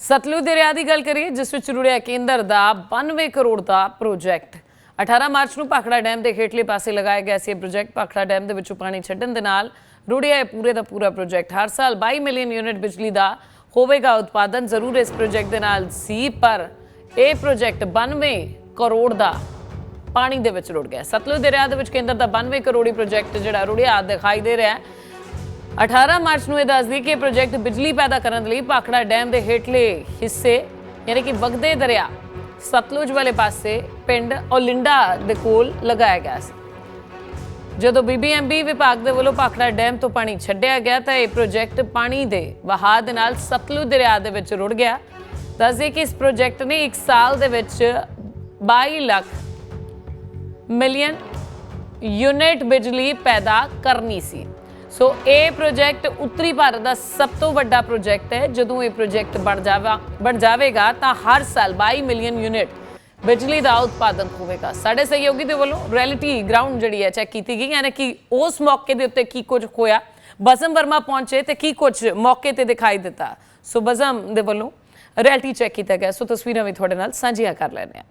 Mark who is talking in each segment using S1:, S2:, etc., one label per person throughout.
S1: ਸਤਲੁਜ ਦਰਿਆ ਦੀ ਗੱਲ ਕਰੀਏ, ਜਿਸ ਵਿੱਚ ਰੁੜਿਆ ਕੇਂਦਰ ਦਾ 92 ਕਰੋੜ ਦਾ ਪ੍ਰੋਜੈਕਟ 18 ਮਾਰਚ ਨੂੰ ਭਾਖੜਾ ਡੈਮ ਦੇ ਹੇਠਲੇ ਪਾਸੇ ਲਗਾਇਆ ਗਿਆ ਸੀ ਇਹ ਪ੍ਰੋਜੈਕਟ ਭਾਖੜਾ ਡੈਮ ਦੇ ਵਿੱਚੋਂ ਪਾਣੀ ਛੱਡਣ ਦੇ ਨਾਲ ਰੁੜਿਆ ਇਹ ਪੂਰੇ ਦਾ ਪੂਰਾ ਪ੍ਰੋਜੈਕਟ ਹਰ ਸਾਲ 22 ਮਿਲੀਅਨ ਯੂਨਿਟ ਬਿਜਲੀ ਦਾ ਹੋਵੇਗਾ ਉਤਪਾਦਨ, ਜ਼ਰੂਰ ਇਸ ਪ੍ਰੋਜੈਕਟ ਦੇ ਨਾਲ ਸੀ, ਪਰ ਇਹ ਪ੍ਰੋਜੈਕਟ 92 ਕਰੋੜ ਦਾ ਪਾਣੀ ਦੇ ਵਿੱਚ ਰੁੜ ਗਿਆ। ਸਤਲੁਜ ਦਰਿਆ ਦੇ ਵਿੱਚ ਕੇਂਦਰ ਦਾ 92 ਕਰੋੜੀ ਪ੍ਰੋਜੈਕਟ ਜਿਹੜਾ ਰੁੜਿਆ ਦਿਖਾਈ ਦੇ ਰਿਹਾ ਹੈ। 18 ਮਾਰਚ ਨੂੰ ਇਹ ਦੱਸਦੀ ਕਿ ਇਹ ਪ੍ਰੋਜੈਕਟ ਬਿਜਲੀ ਪੈਦਾ ਕਰਨ ਲਈ ਭਾਖੜਾ ਡੈਮ ਦੇ ਹੇਠਲੇ ਹਿੱਸੇ, ਯਾਨੀ ਕਿ ਵਗਦੇ ਦਰਿਆ, ਸਤਲੁਜ ਵਾਲੇ ਪਾਸੇ ਪਿੰਡ ਓਲਿੰਡਾ ਦੇ ਕੋਲ ਲਗਾਇਆ ਗਿਆ ਸੀ। ਜਦੋਂ ਬੀਬੀਐਮਬੀ ਵਿਭਾਗ ਦੇ ਵੱਲੋਂ ਭਾਖੜਾ ਡੈਮ ਤੋਂ ਪਾਣੀ ਛੱਡਿਆ ਗਿਆ, ਤਾਂ ਇਹ ਪ੍ਰੋਜੈਕਟ ਪਾਣੀ ਦੇ ਵਹਾਅ ਦੇ ਨਾਲ ਸਤਲੁਜ ਦਰਿਆ ਦੇ ਵਿੱਚ ਰੁੜ ਗਿਆ। ਦੱਸਦੇ ਕਿ ਇਸ ਪ੍ਰੋਜੈਕਟ ਨੇ 1 ਸਾਲ ਦੇ ਵਿੱਚ 22 ਲੱਖ ਮਿਲੀਅਨ ਯੂਨਿਟ ਬਿਜਲੀ ਪੈਦਾ ਕਰਨੀ ਸੀ। ਸੋ ਇਹ ਪ੍ਰੋਜੈਕਟ ਉੱਤਰੀ ਭਾਰਤ ਦਾ ਸਭ ਤੋਂ ਵੱਡਾ ਪ੍ਰੋਜੈਕਟ ਹੈ। ਜਦੋਂ ਇਹ ਪ੍ਰੋਜੈਕਟ ਬਣ ਜਾਵਾ ਬਣ ਜਾਵੇਗਾ ਤਾਂ ਹਰ ਸਾਲ 22 ਮਿਲੀਅਨ ਯੂਨਿਟ ਬਿਜਲੀ ਦਾ ਉਤਪਾਦਨ ਹੋਵੇਗਾ। ਸਾਡੇ ਸਹਿਯੋਗੀ ਦੇ ਵੱਲੋਂ ਰਿਐਲਿਟੀ ਗਰਾਊਂਡ ਜਿਹੜੀ ਹੈ ਚੈੱਕ ਕੀਤੀ ਗਈ। ਯਾਨੀ ਕਿ ਉਸ ਮੌਕੇ ਦੇ ਉੱਤੇ ਕੀ ਕੁਝ ਹੋਇਆ? ਬਜ਼ਮ ਵਰਮਾ ਪਹੁੰਚੇ ਤੇ ਕੀ ਕੁਝ ਮੌਕੇ ਤੇ ਦਿਖਾਈ ਦਿੱਤਾ? ਸੋ ਬਜ਼ਮ ਦੇ ਵੱਲੋਂ ਰਿਐਲਿਟੀ ਚੈੱਕ ਕੀਤਾ ਗਿਆ। ਸੋ ਤਸਵੀਰਾਂ ਵੀ ਤੁਹਾਡੇ ਨਾਲ ਸਾਂਝੀਆਂ ਕਰ ਲੈਂਦੇ ਹਾਂ।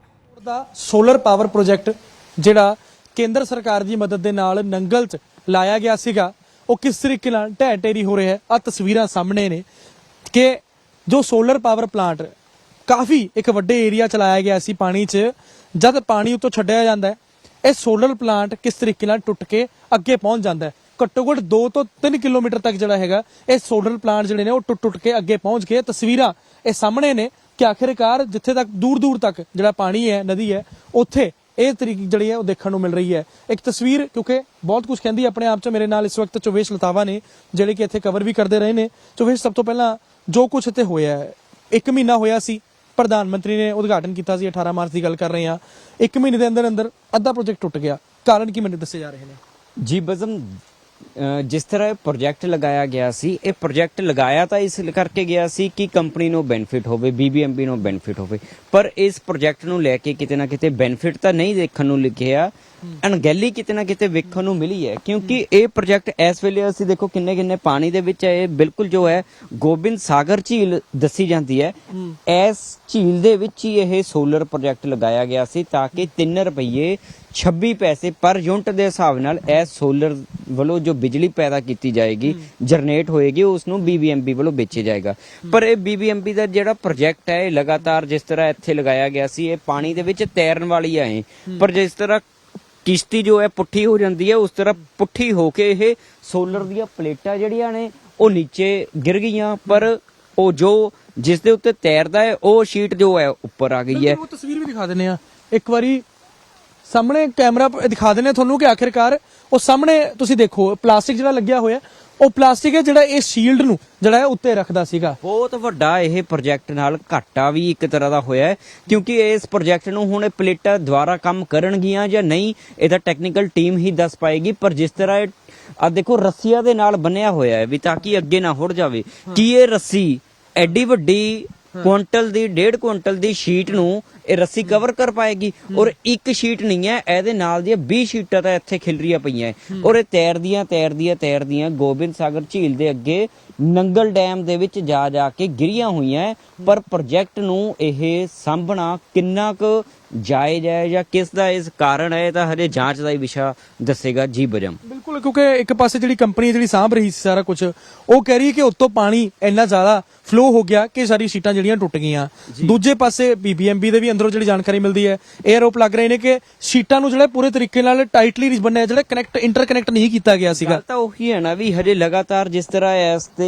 S2: ਦਾ ਸੋਲਰ ਪਾਵਰ ਪ੍ਰੋਜੈਕਟ ਜਿਹੜਾ ਕੇਂਦਰ ਸਰਕਾਰ ਦੀ ਮਦਦ ਦੇ ਨਾਲ ਨੰਗਲ 'ਚ ਲਾਇਆ ਗਿਆ ਸੀਗਾ। ਉਹ ਕਿਸ ਤਰੀਕੇ ਨਾਲ ਢਹਿ ਢੇਰੀ ਹੋ ਰਿਹਾ ਹੈ? ਆ ਤਸਵੀਰਾਂ ਸਾਹਮਣੇ ਨੇ ਕਿ ਜੋ ਸੋਲਰ ਪਾਵਰ ਪਲਾਂਟ ਕਾਫੀ ਇੱਕ ਵੱਡੇ ਏਰੀਆ ਚਲਾਇਆ ਗਿਆ ਸੀ ਪਾਣੀ 'ਚ। ਜਦ ਪਾਣੀ ਉੱਤੋਂ ਛੱਡਿਆ ਜਾਂਦਾ ਹੈ, ਇਹ ਸੋਲਰ ਪਲਾਂਟ ਕਿਸ ਤਰੀਕੇ ਨਾਲ ਟੁੱਟ ਕੇ ਅੱਗੇ ਪਹੁੰਚ ਜਾਂਦਾ ਹੈ? ਘੱਟੋ ਘੱਟ 2 ਤੋਂ 3 ਕਿਲੋਮੀਟਰ ਤੱਕ ਜਿਹੜਾ ਹੈਗਾ, ਇਹ ਸੋਲਰ ਪਲਾਂਟ ਜਿਹੜੇ ਨੇ ਉਹ ਟੁੱਟ ਟੁੱਟ ਕੇ ਅੱਗੇ ਪਹੁੰਚ ਗਏ। ਤਸਵੀਰਾਂ ਇਹ ਸਾਹਮਣੇ ਨੇ ਕਿ ਆਖਿਰਕਾਰ ਜਿੱਥੇ ਤੱਕ ਦੂਰ ਦੂਰ ਤੱਕ ਜਿਹੜਾ ਪਾਣੀ ਹੈ, ਨਦੀ ਹੈ, ਉੱਥੇ ਇਹ ਤਰੀਕ ਜਿਹੜੀ ਹੈ ਉਹ ਦੇਖਣ ਨੂੰ ਮਿਲ ਰਹੀ ਹੈ। ਇੱਕ ਤਸਵੀਰ, ਕਿਉਂਕਿ ਬਹੁਤ ਕੁਝ ਕਹਿੰਦੀ ਆਪਣੇ ਆਪ 'ਚ, ਮੇਰੇ ਨਾਲ ਇਸ ਵਕਤ ਚੋਵੇਸ਼ ਲਤਾਵਾ ਨੇ, ਜਿਹੜੇ ਕਿ ਇੱਥੇ ਕਵਰ ਵੀ ਕਰਦੇ ਰਹੇ ਨੇ। ਚੋਵੇਸ਼, ਸਭ ਤੋਂ ਪਹਿਲਾਂ ਜੋ ਕੁਝ ਇੱਥੇ ਹੋਇਆ ਹੈ, ਇੱਕ ਮਹੀਨਾ ਹੋਇਆ ਸੀ, ਪ੍ਰਧਾਨ ਮੰਤਰੀ ਨੇ ਉਦਘਾਟਨ ਕੀਤਾ ਸੀ 18 ਮਾਰਚ ਦੀ ਗੱਲ ਕਰ ਰਹੇ ਹਾਂ। ਇੱਕ ਮਹੀਨੇ ਦੇ ਅੰਦਰ ਅੰਦਰ ਅੱਧਾ ਪ੍ਰੋਜੈਕਟ ਟੁੱਟ ਗਿਆ। ਕਾਰਨ ਕੀ ਮੈਨੂੰ ਦੱਸੇ ਜਾ ਰਹੇ ਨੇ?
S3: ਜੀ, ਬਜ਼ਮ ਜਿਸ ਤਰ੍ਹਾਂ ਇਹ ਪ੍ਰੋਜੈਕਟ ਲਗਾਇਆ ਗਿਆ ਸੀ, ਇਹ ਪ੍ਰੋਜੈਕਟ ਲਗਾਇਆ ਤਾਂ ਇਸ ਕਰਕੇ ਗਿਆ ਸੀ ਕਿ ਕੰਪਨੀ ਨੂੰ ਬੈਨੀਫਿਟ ਹੋਵੇ ਬੀਬੀਐਮਬੀ ਨੂੰ ਬੈਨੀਫਿਟ ਹੋਵੇ। ਪਰ ਇਸ ਪ੍ਰੋਜੈਕਟ ਨੂੰ ਲੈ ਕੇ ਕਿਤੇ ਨਾ ਕਿਤੇ ਬੈਨੀਫਿਟ ਤਾਂ ਨਹੀਂ ਦੇਖਣ ਨੂੰ ਲਿਖਿਆ ਅਣਗਹਿਲੀ ਕਿਤੇ ਨਾ ਕਿਤੇ ਵੇਖਣ ਨੂੰ ਮਿਲੀ ਹੈ, ਕਿਉਂਕਿ ਇਹ ਪ੍ਰੋਜੈਕਟ ਇਸ ਵੇਲੇ ਅਸੀਂ ਦੇਖੋ ਕਿੰਨੇ ਕਿੰਨੇ ਪਾਣੀ ਦੇ ਵਿੱਚ ਹੈ, ਇਹ ਬਿਲਕੁਲ ਜੋ ਹੈ, ਗੋਬਿੰਦ ਸਾਗਰ ਝੀਲ ਦੱਸੀ ਜਾਂਦੀ ਹੈ। ਇਸ ਝੀਲ ਦੇ ਵਿੱਚ ਹੀ ਇਹ ਸੋਲਰ ਪ੍ਰੋਜੈਕਟ ਲਗਾਇਆ ਗਿਆ ਸੀ ਤਾਂ ਕਿ 3 ਰੁਪਏ 26 ਪੈਸੇ ਪਰ ਯੂਨਿਟ ਦੇ ਹਿਸਾਬ ਨਾਲ ਇਹ ਸੋਲਰ ਵੱਲੋਂ ਜੋ ਬਿਜਲੀ ਪੈਦਾ ਕੀਤੀ ਜਾਏਗੀ, ਜਨਰੇਟ ਹੋਏਗੀ, ਉਸ ਨੂੰ ਬੀਬੀਐਮਬੀ ਵੱਲੋਂ ਵੇਚਿਆ ਜਾਏਗਾ। ਪਰ ਇਹ ਬੀਬੀਐਮਬੀ ਦਾ ਜਿਹੜਾ ਪ੍ਰੋਜੈਕਟ ਹੈ, ਇਹ ਲਗਾਤਾਰ ਜਿਸ ਤਰ੍ਹਾਂ ਇੱਥੇ ਲਗਾਇਆ ਗਿਆ ਸੀ, ਇਹ ਪਾਣੀ ਦੇ ਵਿੱਚ ਤੈਰਨ ਵਾਲੀ ਹੈ ਪਰ ਜਿਸ ਤਰ੍ਹਾਂ ਕਿਸ਼ਤੀ ਜੋ ਹੈ ਪੁੱਠੀ ਹੋ ਜਾਂਦੀ ਹੈ, ਉਸ ਤਰ੍ਹਾਂ ਪੁੱਠੀ ਹੋ ਕੇ ਇਹ ਸੋਲਰ ਦੀਆਂ ਪਲੇਟਾਂ ਜਿਹੜੀਆਂ ਨੇ, ਉਹ ਨੀਚੇ ਗਿਰ ਗਈਆਂ, ਪਰ ਉਹ ਜੋ ਜਿਸ ਦੇ ਉੱਤੇ ਤੈਰਦਾ ਹੈ, ਉਹ ਸ਼ੀਟ ਜੋ ਹੈ ਉੱਪਰ ਆ ਗਈ ਹੈ।
S2: ਉਹ ਤਸਵੀਰ ਵੀ ਦਿਖਾ ਦਿੰਨੇ ਆ ਇੱਕ ਵਾਰੀ ਸਾਹਮਣੇ ਕੈਮਰਾ ਦਿਖਾ ਦਿੰਨੇ ਤੁਹਾਨੂੰ ਕਿ ਆਖਿਰਕਾਰ ਉਹ ਸਾਹਮਣੇ ਤੁਸੀਂ ਦੇਖੋ ਪਲਾਸਟਿਕ ਜਿਹੜਾ ਲੱਗਿਆ ਹੋਇਆ ਉਹ ਪਲਾਸਟਿਕ ਹੈ ਜਿਹੜਾ ਇਹ ਸ਼ੀਲਡ ਨੂੰ ਜਿਹੜਾ ਹੈ ਉੱਤੇ ਰੱਖਦਾ ਸੀਗਾ।
S3: ਬਹੁਤ ਵੱਡਾ ਇਹ ਪ੍ਰੋਜੈਕਟ ਨਾਲ ਘਾਟਾ ਵੀ ਇੱਕ ਤਰ੍ਹਾਂ ਦਾ ਹੋਇਆ ਹੈ ਕਿਉਂਕਿ ਇਸ ਪ੍ਰੋਜੈਕਟ ਨੂੰ ਹੁਣ ਇਹ ਪਲੇਟਾਂ ਦੁਆਰਾ ਕੰਮ ਕਰਨਗੀਆਂ ਜਾਂ ਨਹੀਂ ਇਹਦਾ ਟੈਕਨੀਕਲ ਟੀਮ ਹੀ ਦੱਸ ਪਾਏਗੀ ਪਰ ਜਿਸ ਤਰ੍ਹਾਂ ਇਹ ਆ ਦੇਖੋ ਰੱਸੀਆਂ ਦੇ ਨਾਲ ਬੰਨਿਆ ਹੋਇਆ ਹੈ ਵੀ ਤਾਂ ਕਿ ਅੱਗੇ ਨਾ ਹੁੜ ਜਾਵੇ। ਕੀ ਇਹ ਰੱਸੀ ਐਡੀ ਵੱਡੀ ਕੁਇੰਟਲ ਦੀ ਡੇਢ ਕੁਇੰਟਲ ਦੀ ਸ਼ੀਟ ਨੂੰ ਇਹ ਰੱਸੀ ਕਵਰ ਕਰ ਪਾਏਗੀ ਔਰ ਇੱਕ ਸ਼ੀਟ ਨਹੀਂ ਹੈ ਇਹਦੇ ਨਾਲ ਦੀਆਂ 20 ਸ਼ੀਟਾਂ ਤਾਂ ਇੱਥੇ ਖਿਲਰੀਆਂ ਪਈਆਂ। ਔਰ ਇਹ ਤੈਰਦੀਆਂ ਤੈਰਦੀਆਂ ਤੈਰਦੀਆਂ ਗੋਬਿੰਦ ਸਾਗਰ ਝੀਲ ਦੇ ਅੱਗੇ ਨੰਗਲ ਡੈਮ ਦੇ ਵਿੱਚ ਜਾ ਜਾ ਕੇ ਗਿਰੀਆਂ ਹੋਈਆਂ। ਪਰ ਪ੍ਰੋਜੈਕਟ ਨੂੰ ਇਹ ਸਾਂਭਣਾ ਕਿੰਨਾ ਕੁ ਜਾਇਜ਼ ਹੈ ਜਾਂ ਕਿਸ ਦਾ ਇਸ ਕਾਰਨ ਹੈ ਤਾਂ ਹਜੇ ਜਾਂਚ ਦਾ ਹੀ ਵਿਸ਼ਾ ਦੱਸੇਗਾ ਜੀ ਬਜਮ।
S2: ਬਿਲਕੁਲ ਕਿਉਂਕਿ ਇੱਕ ਪਾਸੇ ਜਿਹੜੀ ਕੰਪਨੀ ਜਿਹੜੀ ਸਾਂਭ ਰਹੀ ਸੀ ਸਾਰਾ ਕੁਝ ਉਹ ਕਹਿ ਰਹੀ ਕਿ ਉੱਤੋਂ ਪਾਣੀ ਇੰਨਾ ਜ਼ਿਆਦਾ ਫਲੋ ਹੋ ਗਿਆ ਕਿ ਸਾਰੀ ਸੀਟਾਂ ਜਿਹੜੀਆਂ ਟੁੱਟ ਗਈਆਂ। ਦੂਜੇ ਪਾਸੇ ਬੀਬੀਐਮਬੀ ਦੇ ਵੀ ਅੰਦਰੋਂ ਜਿਹੜੀ ਜਾਣਕਾਰੀ ਮਿਲਦੀ ਹੈ ਇਹ ਆਰੋਪ ਲੱਗ ਰਹੇ ਨੇ ਕਿ ਸੀਟਾਂ ਨੂੰ ਜਿਹੜਾ ਪੂਰੇ ਤਰੀਕੇ ਨਾਲ ਟਾਈਟਲੀ ਨਹੀਂ ਬੰਨਿਆ ਜਿਹੜਾ ਕਨੈਕਟ ਇੰਟਰਕਨੈਕਟ ਨਹੀਂ ਕੀਤਾ ਗਿਆ ਸੀਗਾ।
S3: ਤਾਂ ਉਹੀ ਹੈ ਨਾ ਵੀ ਹਜੇ ਲਗਾਤਾਰ ਜਿਸ ਤਰ੍ਹਾਂ ਇਸ ਤੇ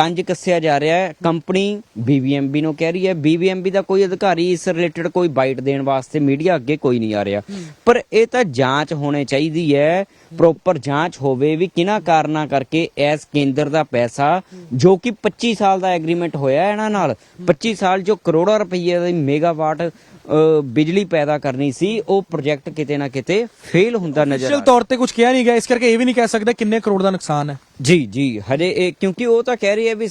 S3: ਤੰਜ ਕੱਸਿਆ ਜਾ ਰਿਹਾ ਹੈ। ਕੰਪਨੀ ਬੀਬੀਐਮਬੀ ਨੂੰ ਕਹਿ ਰਹੀ ਹੈ। ਬੀਬੀਐਮਬੀ ਦਾ ਕੋਈ ਅਧਿਕਾਰੀ ਇਸ ਰਿਲੇਟਡ ਕੋਈ ਬਾਈਟ ਦੇਣ ਵਾਸਤੇ ਮੀਡੀਆ ਅੱਗੇ ਕੋਈ ਨਹੀਂ ਆ ਰਿਹਾ। ਪਰ ਇਹ ਤਾਂ ਜਾਂਚ ਹੋਣੀ ਚਾਹੀਦੀ ਹੈ। ਪ੍ਰੋਪਰ ਜਾਂਚ ਹੋਵੇ ਵੀ ਕਿਹਨਾਂ ਕਾਰਨਾਂ ਕਰਕੇ ਇਸ ਕੇਂਦਰ ਦਾ ਪੈਸਾ ਜੋ ਕਿ 25 ਸਾਲ ਦਾ ਐਗਰੀਮੈਂਟ ਹੋਇਆ ਹੈ ਇਹਨਾਂ ਨਾਲ 25 ਸਾਲ ਜੋ ਕਰੋੜਾਂ ਰੁਪਏ ਦੀ ਮੈਗਾਵਾਟ ਬਿਜਲੀ ਪੈਦਾ ਕਰਨੀ ਸੀ ਉਹ ਪ੍ਰੋਜੈਕਟ ਕਿਤੇ ਨਾ ਕਿਤੇ ਫੇਲ ਹੁੰਦਾ ਨਜ਼ਰ ਆ
S2: ਤੌਰ ਤੇ ਕੁਝ ਕਿਹਾ ਨਹੀਂ ਗਿਆ। ਇਸ ਕਰਕੇ ਇਹ ਵੀ ਨਹੀਂ ਕਹਿ ਸਕਦੇ ਕਿੰਨੇ ਕਰੋੜ ਦਾ ਨੁਕਸਾਨ ਹੈ।
S3: ਜੀ ਜੀ ਹਜੇ ਇਹ ਕਿਉਂਕਿ ਉਹ ਤਾਂ ਕਹਿ ਰਹੀ ਹੈ ਵੀ